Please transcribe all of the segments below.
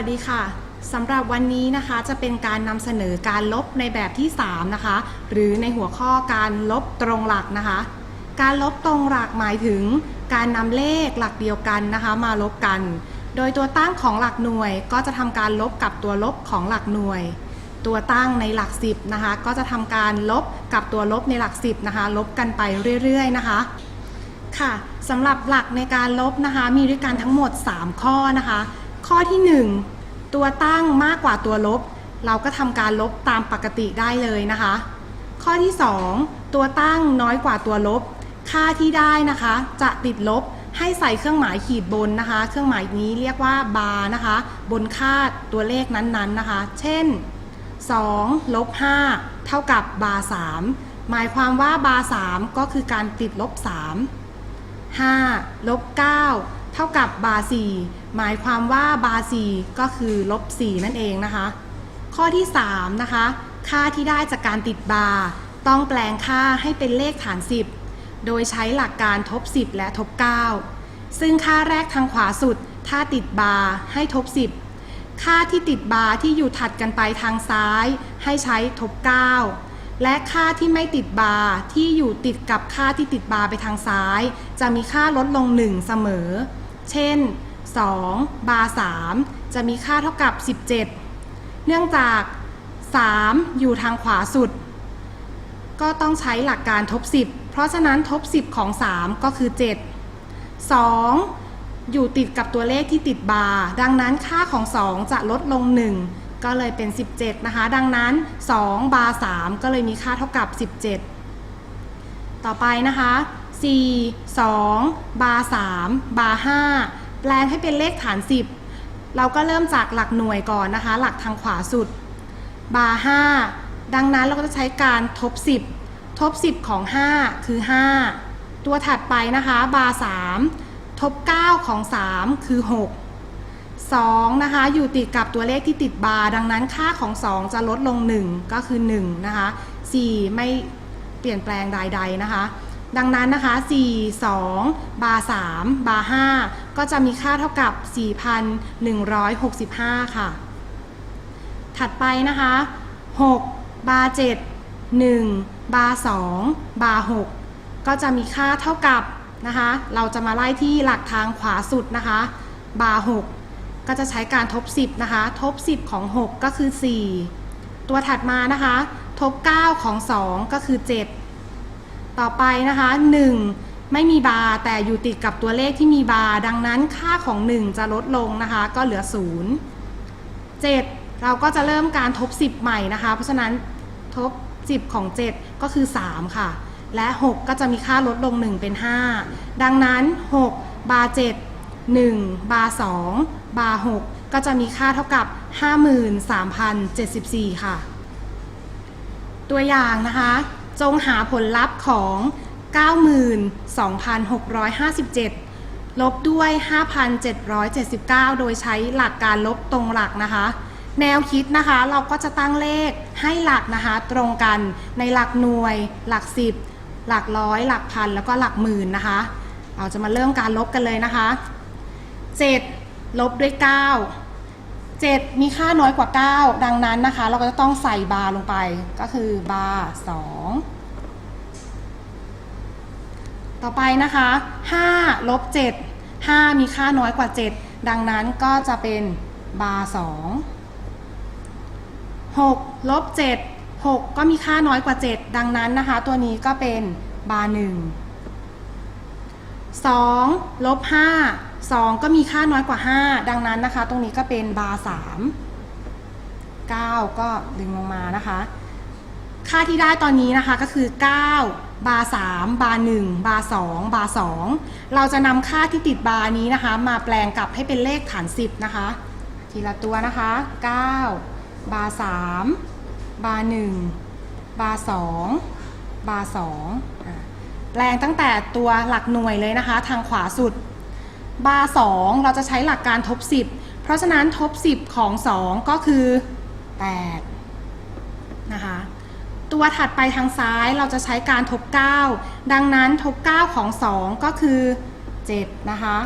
วัสดีค่ะสำหรับวันนี้นะคะจะเป็นการนำเสนอการลบในแบบที่ 3 นะคะ หรือในหัวข้อการลบตรงหลักนะคะ การลบตรงหลักหมายถึง การนำเลขหลักเดียวกันนะคะ มาลบกัน โดยตัวตั้งของหลักหน่วย ก็จะทำการลบกับตัวลบของหลักหน่วย ตัวตั้งในหลัก 10นะคะ ก็จะทำการลบกับตัวลบในหลัก 10นะคะ ลบกันไปเรื่อย ๆ นะคะค่ะสำหรับหลักในการลบนะคะ มีด้วยกันทั้งหมด 3 ข้อนะคะ ข้อที่ 1 ตัวตั้งมากกว่าตัวลบ เราก็ทำการลบตามปกติได้เลยนะคะ ข้อที่ 2 ตัวตั้งน้อยกว่าตัวลบ ค่าที่ได้นะคะ จะติดลบให้ใส่เครื่องหมายขีดบนนะคะ เครื่องหมายนี้เรียกว่าบาร์นะคะ บนค่าตัวเลขนั้นๆนะคะ เช่น2ลบ5เท่ากับบาร์3หมายความว่าบาร์3ก็คือการติดลบ 3 5ลบ9เท่ากับบาร์4 หมายความว่าบาร์4ก็คือลบ4นั่นเองนะคะ ข้อที่3นะคะค่าที่ได้จากการติดบาร์ต้องแปลงค่าให้เป็นเลขฐาน 10 โดยใช้หลักการทบ 10 และทบ 9 ซึ่งค่าแรกทางขวาสุด ถ้าติดบาร์ให้ทบ 10 ค่าที่ติดบาร์ที่อยู่ถัดกันไปทางซ้าย ให้ใช้ทบ 9 และค่าที่ไม่ติดบาร์ที่อยู่ติดกับค่าที่ติดบาร์ไปทางซ้าย จะมีค่าลดลง 1 เสมอ เช่น 2 บาร์3จะมีค่าเท่ากับ 17 เนื่องจาก 3 อยู่ทางขวาสุด ก็ต้องใช้หลักการทบ 10 เพราะฉะนั้นทบ 10 ของ 3 ก็คือ 7 2 อยู่ติดกับตัวเลขที่ติดบาร์ดังนั้นค่าของ 2 จะลดลง 1 ก็เลยเป็น 17 นะคะ ดังนั้น 2 บาร์3ก็เลยมีค่าเท่ากับ 17ต่อไปนะคะ 4 2 บาร์3บาร์5 แปลงให้เป็นเลขฐาน 10 เราก็เริ่มจากหลักหน่วยก่อนนะคะ หลักทางขวาสุด บาร์5ดังนั้นเราก็จะใช้การทบ 10 ทบ 10 ของ 5 คือ 5 ตัวถัดไปนะคะ บาร์3ทบ 9 ของ 3 คือ 6 2 นะคะ อยู่ติดกับตัวเลขที่ติดบาร์ดังนั้นค่าของ 2 จะลดลง 1 ก็คือ 1 นะคะ 4 ไม่เปลี่ยนแปลงใดๆนะคะดังนั้นนะคะ 4 2 บาร์3บาร์5 ก็จะมีค่าเท่ากับ 4,165 ค่ะ ถัดไปนะคะ 6 บาร์7 1 บาร์2บาร์6ก็จะมีค่าเท่ากับนะคะ เราจะมาไล่ที่หลักทางขวาสุดนะคะ บาร์6ก็จะใช้การทบ 10 นะคะ ทบ 10 ของ 6 ก็คือ 4 ตัวถัดมานะคะ ทบ 9 ของ 2 ก็คือ 7 ต่อไปนะคะ 1 ไม่มีบาร์แต่อยู่ติดกับตัวเลขที่มีบาร์ดังนั้นค่าของ 1 จะลดลงนะคะ ก็เหลือ 0 7 เราก็จะเริ่มการทบ 10 ใหม่นะคะ เพราะฉะนั้นทบ 10 ของ 7 ก็คือ 3 ค่ะ และ 6 ก็จะมีค่าลดลง 1 เป็น 5 ดังนั้น 6 บาร์7 1 บาร์2บาร์6ก็จะมีค่าเท่ากับ 53,074 ค่ะ ตัวอย่างนะคะ จงหาผลลัพธ์ของ 92,657 ลบด้วย 5,779 โดยใช้หลักการลบตรงหลักนะคะ แนวคิดนะคะเราก็จะตั้งเลขให้หลักนะคะตรงกันในหลักหน่วย หลัก10หลักร้อย หลักพัน แล้วก็หลักหมื่นนะคะ เราจะมาเริ่มการลบกันเลยนะคะ 7 ลบด้วย 9 7 มีค่าน้อยกว่า 9 ดังนั้นนะคะ เราก็จะต้องใส่บาร์ลงไปก็คือบาร์2 ต่อไปนะคะ5ลบ7 5 มีค่าน้อยกว่า 7 ดังนั้นก็จะเป็นบาร์2 6ลบ7 6 ก็มีค่าน้อยกว่า 7 ดังนั้นนะคะ ตัวนี้ก็เป็นบาร์1 2ลบ5 2 ก็มีค่าน้อยกว่า 5 ดังนั้นนะคะ ตรงนี้ก็เป็นบาร์3 9 ก็ดึงลงมานะคะ ค่าที่ได้ตอนนี้นะคะก็คือ 9 บาร์3บาร์1บาร์2บาร์2เราจะนำค่าที่ติดบาร์นี้นะคะ มาแปลงกลับให้เป็นเลขฐาน 10 นะคะ ทีละตัวนะคะ 9 บาร์3บาร์1บาร์2บาร์2อะแปลงตั้งแต่ตัวหลักหน่วยเลยนะคะ ทางขวาสุด บาร์2เราจะใช้หลักการทบ 10 เพราะฉะนั้นทบ 10 ของ 2 ก็คือ 8 นะคะ ตัวถัดไปทางซ้ายเราจะใช้การทบ 9 ดังนั้นทบ 9 ของ 2 ก็คือ 7 นะคะ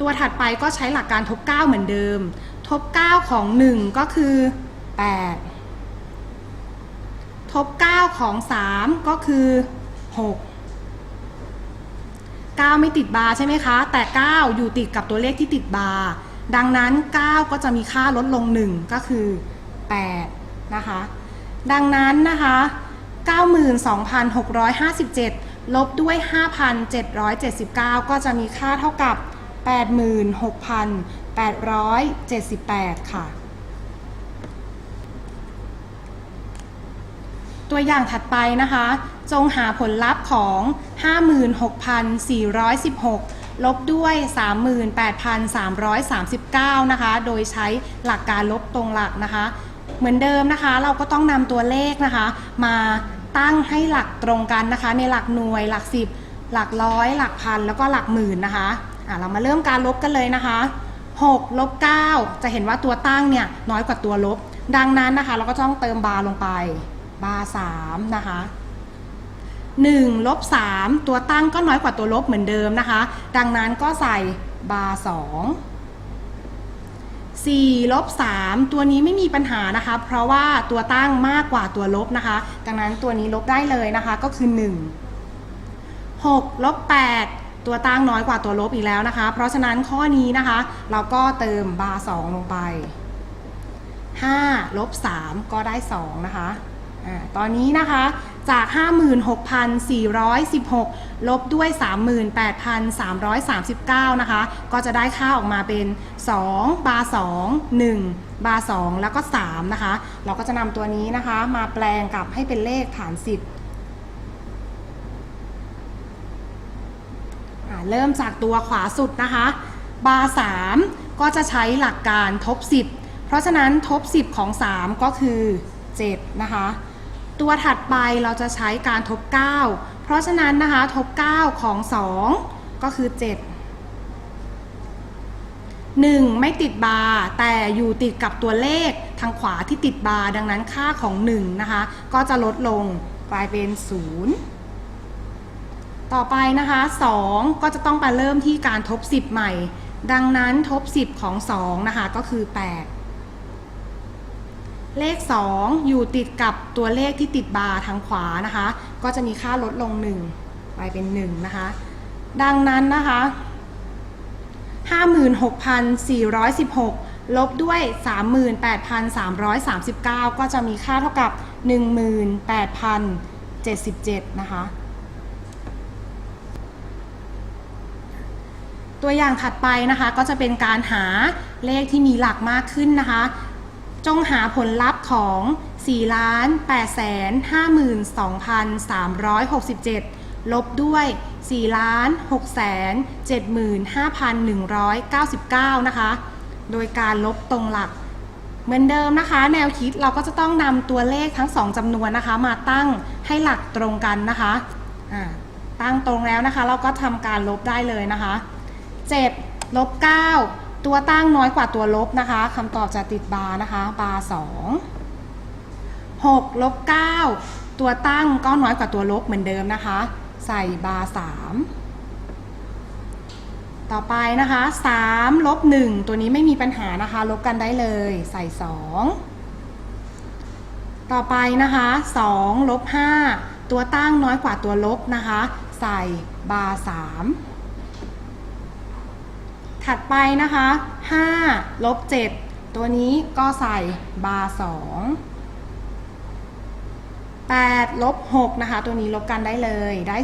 ตัวถัดไปก็ใช้หลักการทบ 9 เหมือนเดิม ทบ 9 ของ 1 ก็คือ 8 ทบ 9 ของ 3 ก็คือ 6 9 ไม่ติดบาร์ใช่ไหมคะ แต่ 9 อยู่ติดกับตัวเลขที่ติดบาร์ ดังนั้น 9 ก็จะมีค่าลดลง 1 ก็คือ 8 นะคะ ดังนั้นนะคะ 92,657 ลบด้วย 5,779 ก็จะมีค่าเท่ากับ 86,878 ค่ะ ตัวอย่างถัดไปนะคะ จงหาผลลัพธ์ของ 56,416 ลบด้วย 38,339 นะคะ โดยใช้หลักการลบตรงหลักนะคะ เหมือนเดิมนะคะ เราก็ต้องนำตัวเลขนะคะ มาตั้งให้หลักตรงกันนะคะ ในหลักหน่วยหลัก10หลักร้อย หลักพันแล้วก็หลักหมื่นนะคะะเรามาเริ่มการลบกันเลยนะคะ6ลบ9จะเห็นว่าตัวตั้งเนี่ยน้อยกว่าตัวลบ ดังนั้นนะคะ เราก็ต้องเติมบาร์ลงไป บาร์3นะคะ1ลบ3ตัวตั้งก็น้อยกว่าตัวลบเหมือนเดิมนะคะ ดังนั้นก็ใส่บาร์2 4ลบ3ตัวนี้ไม่มีปัญหานะคะ เพราะว่าตัวตั้งมากกว่าตัวลบนะคะ ดังนั้นตัวนี้ลบได้เลยนะคะก็คือ 1 6ลบ8ตัวตั้งน้อยกว่าตัวลบอีกแล้วนะคะ เพราะฉะนั้นข้อนี้นะคะ เราก็เติมบาร์2ลงไป5ลบ3ก็ได้ 2 นะคะอ่าตอนนี้นะคะ จาก 56,416 ลบด้วย 38,339 นะคะ ก็จะได้ค่าออกมาเป็น 2 บาร์2 1 บาร์2แล้วก็ 3 นะคะ เราก็จะนำตัวนี้นะคะ มาแปลงกลับให้เป็นเลขฐาน 10เริ่มจากตัวขวาสุดนะคะ บาร์3ก็จะใช้หลักการทบ 10 เพราะฉะนั้นทบ 10 ของ 3 ก็คือ 7 นะคะ ตัวถัดไปเราจะใช้การทบ 9 เพราะฉะนั้นนะคะทบ 9 ของ 2 ก็คือ 7 1 ไม่ติดบาร์แต่อยู่ติดกับตัวเลขทางขวาที่ติดบาร์ดังนั้นค่าของ 1 นะคะ ก็จะลดลงกลายเป็น 0 ต่อไปนะคะ 2 ก็จะต้องไปเริ่มที่การทบ 10 ใหม่ ดังนั้นทบ 10 ของ 2 นะคะ ก็คือ 8 เลข 2 อยู่ติดกับตัวเลขที่ติดบาร์ทางขวานะคะ ก็จะมีค่าลดลง 1 ไปเป็น 1 นะคะ ดังนั้นนะคะ 56,416 ลบด้วย 38,339 ก็จะมีค่าเท่ากับ 18,077 นะคะ ตัวอย่างถัดไปนะคะก็จะเป็นการหาเลขที่มีหลักมากขึ้นนะคะ จงหาผลลัพธ์ของ 4 8 5 2 3 6 7 ลบด้วย 4 6 7 5 1 9 9 นะคะ โดยการลบตรงหลัก เหมือนเดิมนะคะ แนวคิดเราก็จะต้องนำตัวเลขทั้ง2จำนวนนะคะ มาตั้งให้หลักตรงกันนะคะตั้งตรงแล้วนะคะ เราก็ทำการลบได้เลยนะคะ 7 ลบ 9 ตัวตั้งน้อยกว่าตัวลบนะคะคำตอบจะติดบาร์นะคะ บาร์2 6ลบ9ตัวตั้งก็น้อยกว่าตัวลบเหมือนเดิมนะคะ ใส่บาร์3ต่อไปนะคะ3ลบ1ตัวนี้ไม่มีปัญหานะคะ ลบกันได้เลยใส่ 2 ต่อไปนะคะ2ลบ5ตัวตั้งน้อยกว่าตัวลบนะคะ ใส่บาร์3 ถัดไปนะคะ5ลบ7ตัวนี้ก็ใส่บาร์2 8ลบ6นะคะ ตัวนี้ลบกันได้เลยได้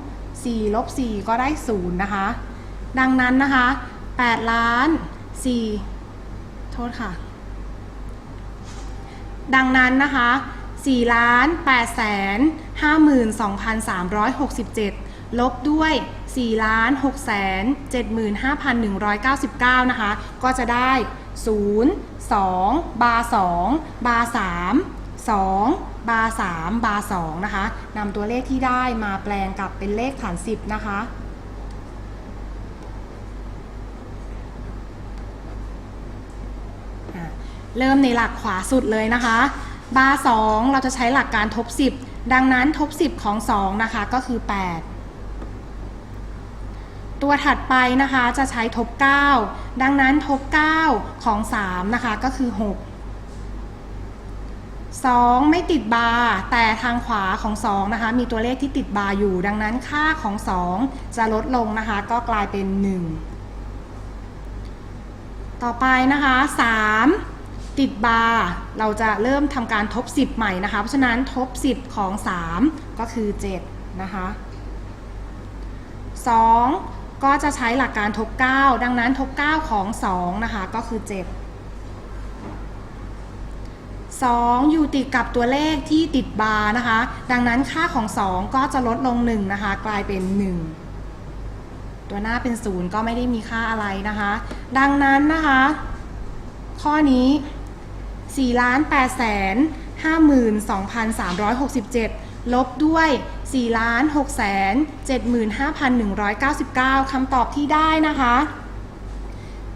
2 4ลบ4ก็ได้ 0 นะคะ ดังนั้นนะคะ8ล้าน4โทษค่ะ ดังนั้นนะคะ4ล้าน8แสน52,367 ลบด้วย 4ล้าน6แสน75,199 นะคะ ก็จะได้ 0 2 บาร์2บาร์3 2 บาร์3บาร์2นะคะนำตัวเลขที่ได้มาแปลงกลับเป็นเลขฐาน 10 นะคะอะเริ่มในหลักขวาสุดเลยนะคะ บาร์2เราจะใช้หลักการทบ 10 ดังนั้นทบ 10 ของ 2 นะคะก็คือ 8 ตัวถัดไปนะคะจะใช้ทบ 9 ดังนั้นทบ 9 ของ 3 นะคะก็คือ 6 2 ไม่ติดบาร์แต่ทางขวาของ 2 นะคะ มีตัวเลขที่ติดบาร์อยู่ ดังนั้นค่าของ 2 จะลดลงนะคะ ก็กลายเป็น 1 ต่อไปนะคะ 3 ติดบาร์เราจะเริ่มทำการทบ 10 ใหม่นะคะ เพราะฉะนั้นทบ 10 ของ 3 ก็คือ 7 นะคะ 2 ก็จะใช้หลักการทบ 9 ดังนั้นทบ 9 ของ 2 นะคะ ก็คือ 7 2 อยู่ติดกับตัวเลขที่ติดบาร์นะคะ ดังนั้นค่าของ 2 ก็จะลดลง 1 นะคะ กลายเป็น 1 ตัวหน้าเป็น 0 ก็ไม่ได้มีค่าอะไรนะคะ ดังนั้นนะคะ ข้อนี้4 8 5 52,367 ลบด้วย 4 6 75,199 คำตอบที่ได้นะคะ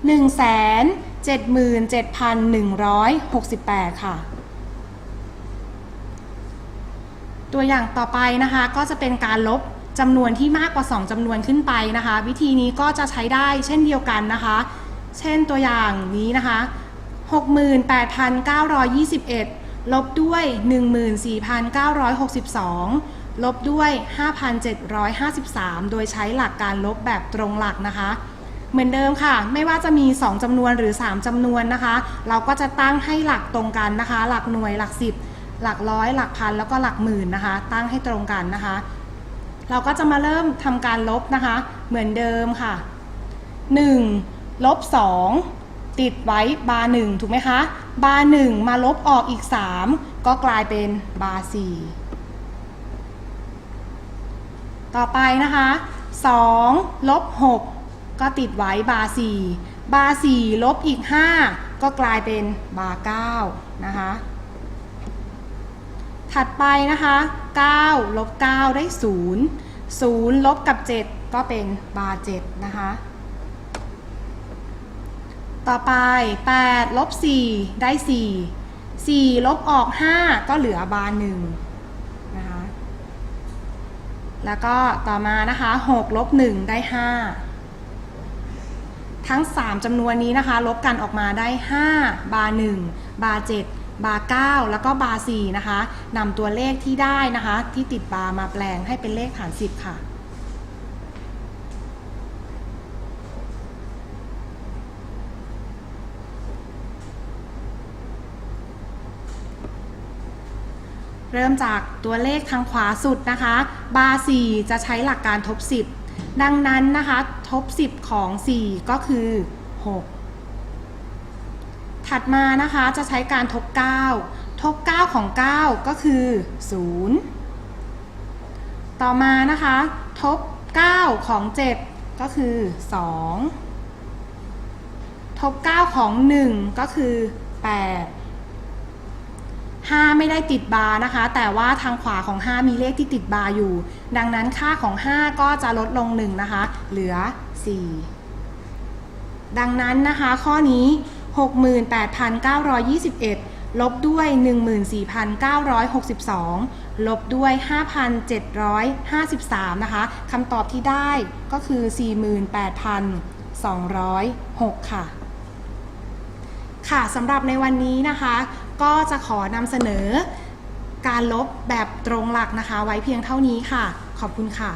177,168 ค่ะ ตัวอย่างต่อไปนะคะก็จะเป็นการลบจำนวนที่มากกว่า 2จำนวนขึ้นไปนะคะ วิธีนี้ก็จะใช้ได้เช่นเดียวกันนะคะ เช่นตัวอย่างนี้นะคะ 68,921 ลบด้วย 14,962 ลบด้วย 5,753 โดยใช้หลักการลบแบบตรงหลักนะคะ เหมือนเดิมค่ะ ไม่ว่าจะมี 2จำนวนหรือ 3จำนวนนะคะ เราก็จะตั้งให้หลักตรงกันนะคะ หลักหน่วยหลัก 10 หลักร้อย หลักพันแล้วก็หลักหมื่นนะคะ ตั้งให้ตรงกันนะคะ เราก็จะมาเริ่มทำการลบนะคะ เหมือนเดิมค่ะ 1 ลบ 2 ติดไว้บาร์หนึ่งถูกไหมคะบาร์หนึ่งมาลบออกอีก 3 ก็กลายเป็นบาร์สี่ต่อไปนะคะ2ลบ6ก็ติดไว้บาร์สี่บาร์สี่ลบอีก 5 ก็กลายเป็นบาร์เก้านะคะถัดไปนะคะ9ลบ9ได้ 0 0ลบกับ 7 ก็เป็นบาร์7นะคะ ต่อไป 8 ลบ 4 ได้ 4 4 ลบออก 5 ก็เหลือบาร์1นะคะ แล้วก็ต่อมานะคะ 6 ลบ 1 ได้ 5 ทั้ง 3จำนวนนี้นะคะ ลบกันออกมาได้ 5 บาร์1บาร์7บาร์9แล้วก็บาร์4นะคะนำตัวเลขที่ได้นะคะ ที่ติดบาร์มาแปลงให้เป็นเลขฐาน 10 ค่ะ เริ่มจากตัวเลขทางขวาสุดนะคะ บาร์4จะใช้หลักการทบ 10 ดังนั้นนะคะ ทบ 10 ของ 4 ก็คือ 6 ถัดมานะคะจะใช้การทบ 9 ทบ 9 ของ 9 ก็คือ 0 ต่อมานะคะ ทบ 9 ของ 7 ก็คือ 2 ทบ 9 ของ 1 ก็คือ 8 5 ไม่ได้ติดบาร์นะคะ แต่ว่าทางขวาของ 5 มีเลขที่ติดบาร์อยู่ ดังนั้นค่าของ 5 ก็จะลดลง 1 นะคะ เหลือ 4 ดังนั้นนะคะ ข้อนี้ 68,921 ลบด้วย 14,962 ลบด้วย 5,753 นะคะคำตอบที่ได้ก็คือ 48,206 ค่ะ ค่ะสำหรับในวันนี้นะคะ ก็จะขอนำเสนอการลบแบบตรงหลักนะคะ ไว้เพียงเท่านี้ค่ะ ขอบคุณค่ะ